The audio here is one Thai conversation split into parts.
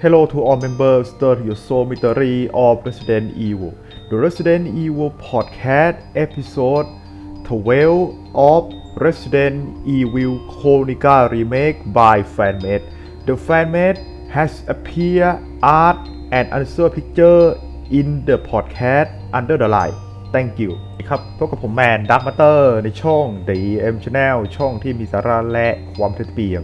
Hello to all members stir your soul mystery of Resident Evil The Resident Evil Podcast Episode 12 of Resident Evil Chronica Remake by Fanmade The Fanmade has appeared art and answer picture in the podcast under the line Thank you ครับพบกับผมแมนดักมาเตอร์ในช่อง The M Channel ช่องที่มีสาระและความเท็จเปียง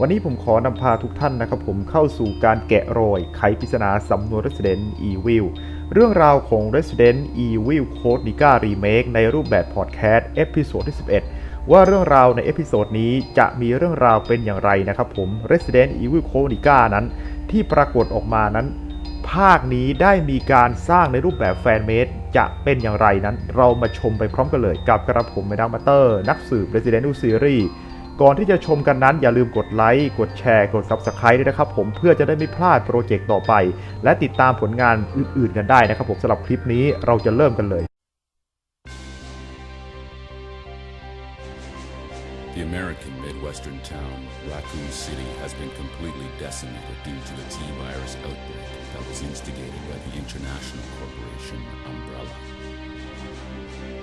วันนี้ผมขอนำพาทุกท่านนะครับผมเข้าสู่การแกะรอยไขปริศนาสำนวน Resident Evil เรื่องราวของ Resident Evil Code Remake ในรูปแบบพอดแคสต์เอพิโซดที่11 ว่าเรื่องราวในเอพิโซดนี้จะมีเรื่องราวเป็นอย่างไรนะครับผม Resident Evil Code นั้น ที่ปรากฏออกมานั้น ภาคนี้ได้มีการสร้างในรูปแบบแฟนเมดจะเป็นอย่างไรนั้น เรามาชมไปพร้อมกันเลยกับกระผมแมดังมาเตอร์ นักสืบ Resident Evil Series ก่อนที่จะชมกันนั้นอย่าลืมกดไลค์ กดแชร์ กด Subscribe ด้วยนะครับผมเพื่อจะได้ไม่พลาดโปรเจกต์ต่อไป และติดตามผลงานอื่นๆกันได้นะครับผมสำหรับคลิปนี้เราจะเริ่มกันเลย The American Midwestern town, Raccoon City, has been completely decimated due to the T-virus outbreak that was instigated by the international corporation Umbrella.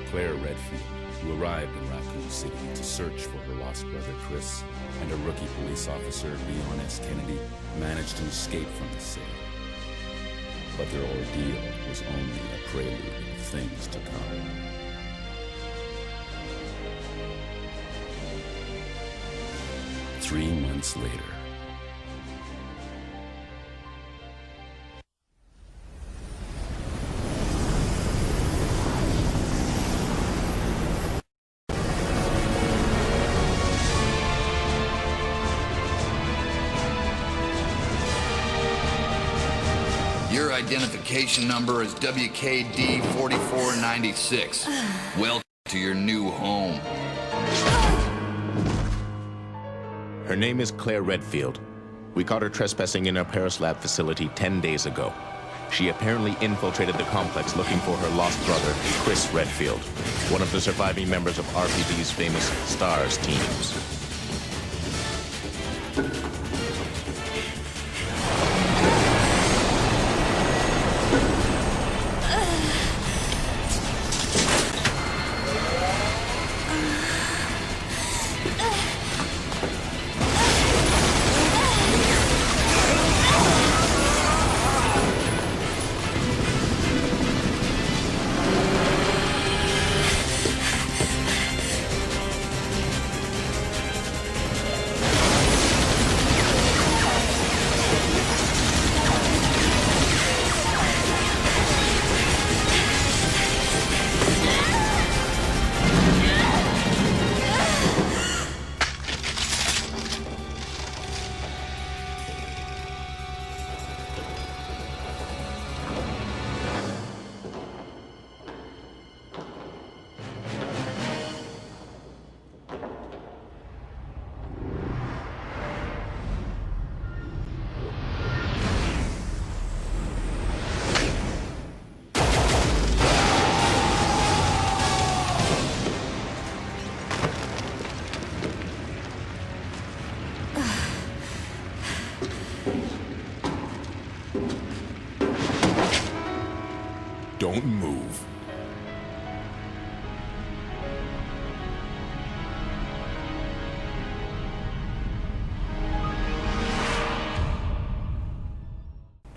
Claire Redfield, who arrived in Raccoon City to search for her lost brother Chris, and a rookie police officer, Leon S. Kennedy, managed to escape from the city. But their ordeal was only a prelude of things to come. Three months later, Identification number is WKD 4496. Welcome to your new home. Her name is Claire Redfield. We caught her trespassing in our Paris lab facility 10 days ago. She apparently infiltrated the complex looking for her lost brother, Chris Redfield, one of the surviving members of RPD's famous STARS teams. Don't move.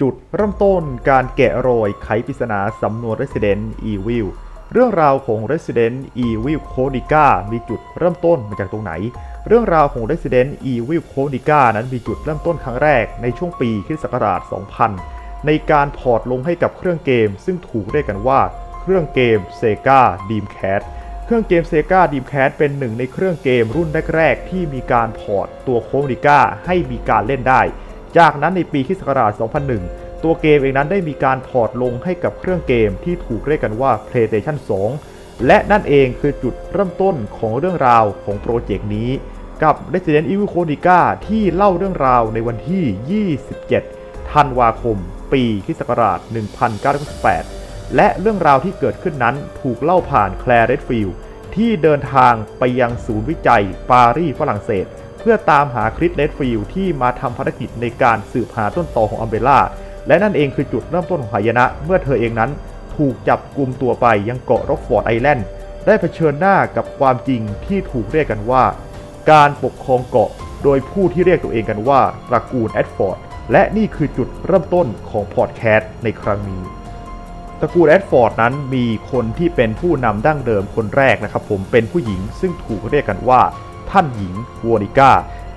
จุดเริ่มต้นการแกะรอยไขปริศนาสำนวน Resident Evil เรื่องราวของ Resident Evil Codica มีจุดเริ่มต้นมาจากตรงไหน เรื่องราวของ Resident Evil Codica นั้นมีจุดเริ่มต้นครั้งแรกในช่วงปีคริสต์ศักราช 2000 ในการพอร์ตลงให้กับเครื่องเกม ซึ่งถูกเรียกกันว่า เครื่องเกม Sega Dreamcast เครื่องเกม Sega Dreamcast เป็นหนึ่งในเครื่องเกมรุ่นแรกๆ ที่มีการพอร์ตตัวโคดิก้าให้มีการเล่นได้ จากนั้นในปีคริสต์ศักราช 2001 ตัวเกมเองนั้นได้มีการพอร์ตลงให้กับเครื่องเกมที่ถูกเรียกกันว่า PlayStation 2 และนั่นเองคือจุดเริ่มต้นของเรื่องราวของโปรเจกต์นี้ กับ Resident Evil Codica ที่เล่าเรื่องราวในวันที่ 27 ธันวาคม ปีคริสต์ศักราช1998และเรื่องราวที่เกิดขึ้นนั้นถูกเล่าผ่านแคลร์เรดฟิลด์ที่เดินทางไปยังศูนย์วิจัยปารีสฝรั่งเศส เพื่อตามหาคริสเลดฟิลด์ที่มาทำภารกิจในการสืบหาต้นตอของอัมเบร่า และนั่นเองคือจุดเริ่มต้นของหายนะ เมื่อเธอเองนั้นถูกจับกลุ่มตัวไปยังเกาะร็อกฟอร์ดไอแลนด์ได้เผชิญหน้ากับความจริงที่ถูกเรียกกันว่า การปกครองเกาะโดยผู้ที่เรียกตัวเองกันว่าตระกูลแอดฟอร์ด และนี่คือจุดเริ่มต้นของพอดแคสต์ในครั้งนี้ตระกูลแอดฟอร์ดนั้นมีคนที่เป็นผู้นำดั้งเดิมคนแรกนะครับผมเป็นผู้หญิงซึ่งถูกเรียกกันว่า ท่านหญิงวอนิก้า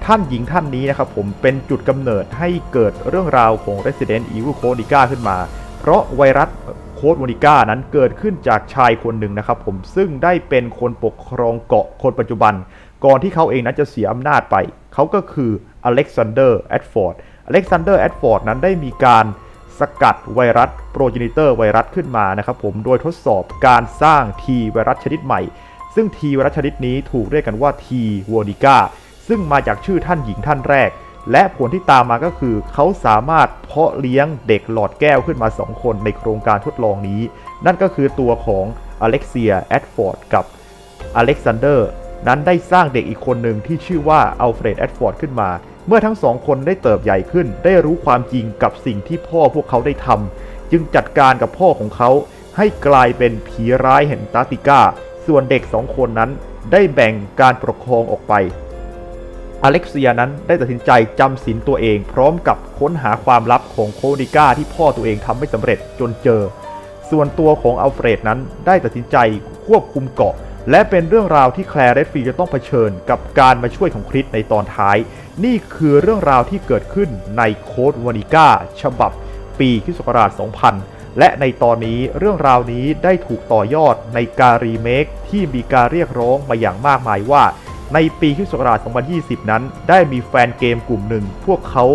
ท่านหญิงท่านนี้นะครับผมเป็นจุดกำเนิดให้เกิดเรื่องราวของ Resident Evil Code Monica ขึ้นมา เพราะไวรัสโคด m นิก้านั้นเกิดขึ้นจากชายคนหนึ่งนะครับผมซึ่งได้เป็นคนปกครองเกาะคนปัจจุบัน ก่อนที่เขาเองนั้นจะเสียอำนาจไป เขาก็คืออเล็กซานเดอร์แอดฟอร์ด อเล็กซานเดอร์แอดฟอร์ดนั้นได้มีการสกัดไวรัสโปรเจนิเตอร์ไวรัสขึ้นมานะครับผมโดยทดสอบการสร้าง T ไวรัสชนิดใหม่ ซึ่ง T ไวรัสชนิดนี้ถูกเรียกกันว่า T วอนิก้าซึ่งมาจากชื่อท่านหญิงท่านแรก และผลที่ตามมาก็คือ เขาสามารถเพาะเลี้ยงเด็กหลอดแก้วขึ้นมา 2 คนในโครงการทดลองนี้ นั่นก็คือตัวของอเล็กเซียแอดฟอร์ดกับอเล็กซานเดอร์นั้นได้สร้างเด็กอีกคนหนึ่งที่ชื่อว่าอัลเฟรดแอดฟอร์ดขึ้นมา เมื่อทั้งสองคนได้เติบใหญ่ขึ้น ได้รู้ความจริงกับสิ่งที่พ่อพวกเขาได้ทำจึงจัดการกับพ่อของเขา ให้กลายเป็นผีร้ายแห่งตาติก้า ส่วนเด็กสองคนนั้นได้แบ่งการปกครองออกไป อเล็กเซียนั้นได้ตัดสินใจจำศีลตัวเอง พร้อมกับค้นหาความลับของโคดิก้าที่พ่อตัวเองทำไม่สำเร็จจนเจอ ส่วนตัวของอัลเฟรดนั้นได้ตัดสินใจควบคุมเกาะ และเป็นเรื่องราวที่แคลร์เรดฟีลจะต้องเผชิญกับการมาช่วยของคริสในตอนท้าย นี่คือเรื่องราวที่เกิดขึ้นในโค้ดวานิก้าฉบับปีคศ2000 และในตอนนี้เรื่องราวนี้ได้ถูกต่อยอดในการรีเมคที่มีการเรียกร้องมาอย่างมากมายว่า ในปีคศ2020 นั้น ได้มีแฟนเกมกลุ่มหนึ่ง พวกเขา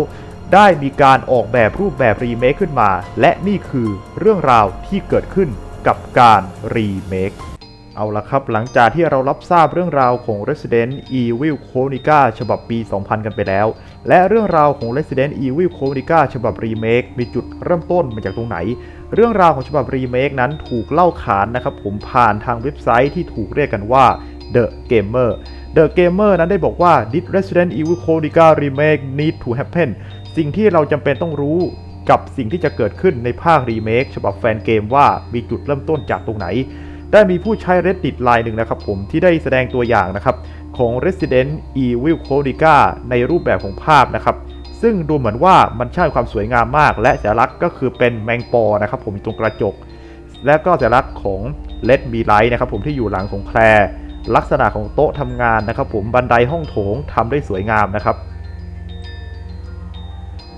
ได้มีการออกแบบรูปแบบรีเมคขึ้นมา และนี่คือเรื่องราวที่เกิดขึ้นกับการรีเมค เอาละครับ หลังจากที่เรารับทราบเรื่องราวของ Resident Evil Chronica ฉบับปี 2000 กันไปแล้ว และเรื่องราวของ Resident Evil Chronica ฉบับรีเมคมีจุดเริ่มต้นมาจากตรงไหน เรื่องราวของฉบับรีเมคนั้นถูกเล่าขานนะครับผมผ่านทางเว็บไซต์ที่ถูกเรียกกันว่า The Gamer The Gamer นั้นได้บอกว่า Did Resident Evil Chronica Remake need to happen สิ่งที่เราจำเป็นต้องรู้กับสิ่งที่จะเกิดขึ้นในภาครีเมคฉบับแฟนเกมว่ามีจุดเริ่มต้นจากตรงไหน ได้มีผู้ใช้ Reddit ลายหนึ่งนะครับผมที่ได้แสดงตัวอย่างนะครับของ Resident Evil c o n i c a ในรูปแบบของภาพนะครับ ซึ่งดูเหมือนว่ามันใช่ความสวยงามมาก และสัญลักษณ์ก็คือเป็นแมงปอนะครับผมตรงกระจก และก็สัญลักษณ์ของ Let Me Light นะครับผมที่อยู่หลังของแคลร์ลักษณะของโต๊ะทำงานนะครับผมบันไดห้องโถงทำได้สวยงามนะครับ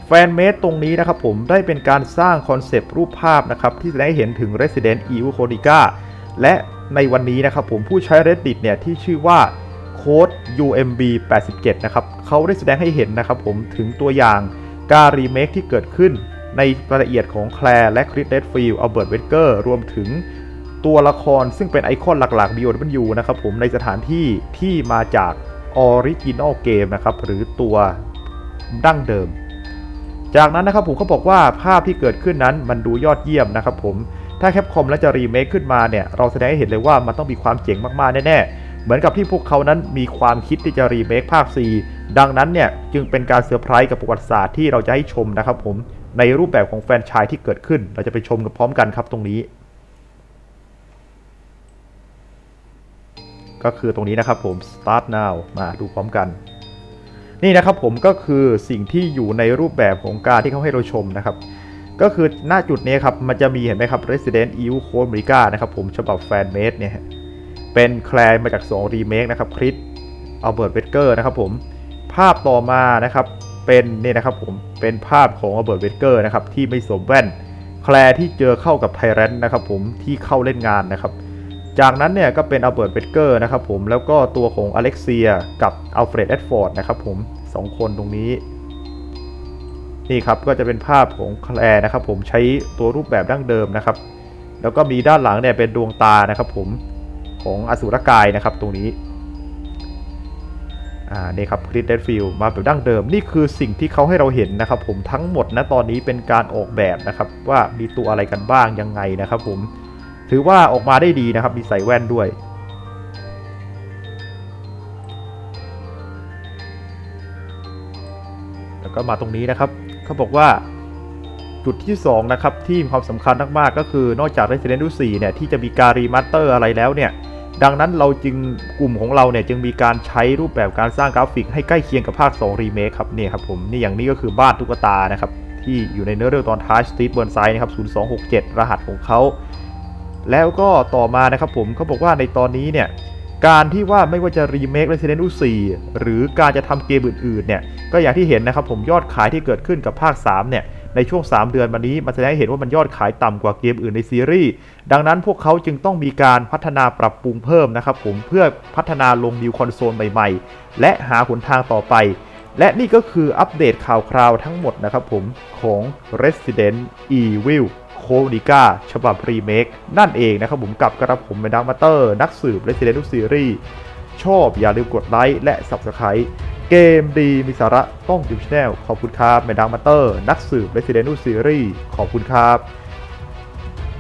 แฟนเมดตรงนี้นะครับผมได้เป็นการสร้างคอนเซปต์รูปภาพนะครับที่แสดงให้เห็นถึง Resident Evil c o n i c a และในวันนี้นะครับผมผู้ใช้ Reddit เนี่ยที่ชื่อว่าโค้ด UMB 87นะครับเขาได้แสดงให้เห็นนะครับผมถึงตัวอย่างการรีเมคที่เกิดขึ้นในรายละเอียดของแคลร์และคริสเดดฟิลด์อัลเบิร์ตเวเกอร์รวมถึงตัวละครซึ่งเป็นไอคอนหลักๆ BOW นะครับผมในสถานที่ที่มาจากออริจินอลเกมนะครับหรือตัวดั้งเดิม จากนั้นนะครับผมเขาบอกว่าภาพที่เกิดขึ้นนั้นมันดูยอดเยี่ยมนะครับผม ถ้าแคปคอมแล้วจะรีเมคขึ้นมาเนี่ยเราแสดงให้เห็นเลยว่ามันต้องมีความเจ๋งมากๆแน่ๆเหมือนกับที่พวกเขานั้นมีความคิดที่จะรีเมคภาค 4 ดังนั้นเนี่ยจึงเป็นการเซอร์ไพรส์กับประวัติศาสตร์ที่เราจะให้ชมนะครับผมในรูปแบบของแฟนชายที่เกิดขึ้น เราจะไปชมกันพร้อมกันครับตรงนี้ ก็คือตรงนี้นะครับผม start now มาดูพร้อมกัน นี่นะครับผมก็คือสิ่งที่อยู่ในรูปแบบของการที่เขาให้เราชมนะครับ ก็คือหน้าจุดนี้ครับมันจะมีเห็นไหมครับ Resident Evil Code Monica นะครับผมฉบับแฟนเมดเนี่ยเป็นแคลร์มาจาก2รีเมคนะครับคริสอัลเบิร์ตเวเกอร์นะครับผมภาพต่อมานะครับเป็นนี่นะครับผมเป็นภาพของอัลเบิร์ตเวเกอร์นะครับที่ไม่สวมแว่น แคลร์ที่เจอเข้ากับไทแรนนะครับผมที่เข้าเล่นงานนะครับจากนั้นเนี่ยก็เป็นอัลเบิร์ตเวเกอร์นะครับผมแล้วก็ตัวของอเล็กเซียกับอัลเฟรดแอดฟอร์ดนะครับผมสองคนตรงนี้ นี่ครับก็จะเป็นภาพของแคลนะครับ ผมใช้ตัวรูปแบบดั้งเดิมนะครับ แล้วก็มีด้านหลังเนี่ยเป็นดวงตานะครับ ผมของอสุรกายนะครับ ตรงนี้อ่านี่ครับคริสเดดฟิลมาแบบดั้งเดิมนี่คือสิ่งที่เขาให้เราเห็นนะครับ ผมทั้งหมดนะตอนนี้เป็นการออกแบบนะครับ ว่ามีตัวอะไรกันบ้างยังไงนะครับ ผมถือว่าออกมาได้ดีนะครับ มีใส่แว่นด้วยแล้วก็มาตรงนี้นะครับ เขาบอกว่าจุดที่ 2 นะครับ ที่มีความสำคัญมากๆก็คือนอกจาก Resident Evil 4 เนี่ย ที่จะมีการรีมาสเตอร์อะไรแล้วเนี่ย ดังนั้นเราจึงกลุ่มของเราเนี่ย จึงมีการใช้รูปแบบการสร้างกราฟิกให้ใกล้เคียงกับภาค 2 รีเมคครับเนี่ยครับผม นี่อย่างนี้ก็คือบ้านตุ๊กตานะครับ ที่อยู่ในเนื้อเรื่องตอนท้ายสตีฟเบิร์นไซด์นะครับ 0267 รหัสของเขา แล้วก็ต่อมานะครับผมเขาบอกว่าในตอนนี้เนี่ย การที่ว่าไม่ว่าจะรีเมค Resident Evil 4 หรือการจะทำเกมอื่นๆเนี่ยก็อย่างที่เห็นนะครับผมยอดขายที่เกิดขึ้นกับภาค 3 เนี่ยในช่วง 3 เดือนมานี้มันแสดงให้เห็นว่ามันยอดขายต่ำกว่าเกมอื่นในซีรีส์ดังนั้นพวกเขาจึงต้องมีการพัฒนาปรับปรุงเพิ่มนะครับผมเพื่อพัฒนาลงนิวคอนโซลใหม่ๆ และหาหนทางต่อไป และนี่ก็คืออัปเดตข่าวคราวทั้งหมดนะครับผมของ Resident Evil โคนิก้าฉบับรีเมคนั่นเองนะครับผมกับกระผมเป็นดักมาเตอร์ นักสืบและเซเลนุกซีรีส์ชอบอย่าลืมกดไลค์และ Subscribe เกมดีมีสาระต้องดูชแนลขอบคุณครับแมดังมาเตอร์ นักสืบและเซเลนุกซีรีส์ขอบคุณครับ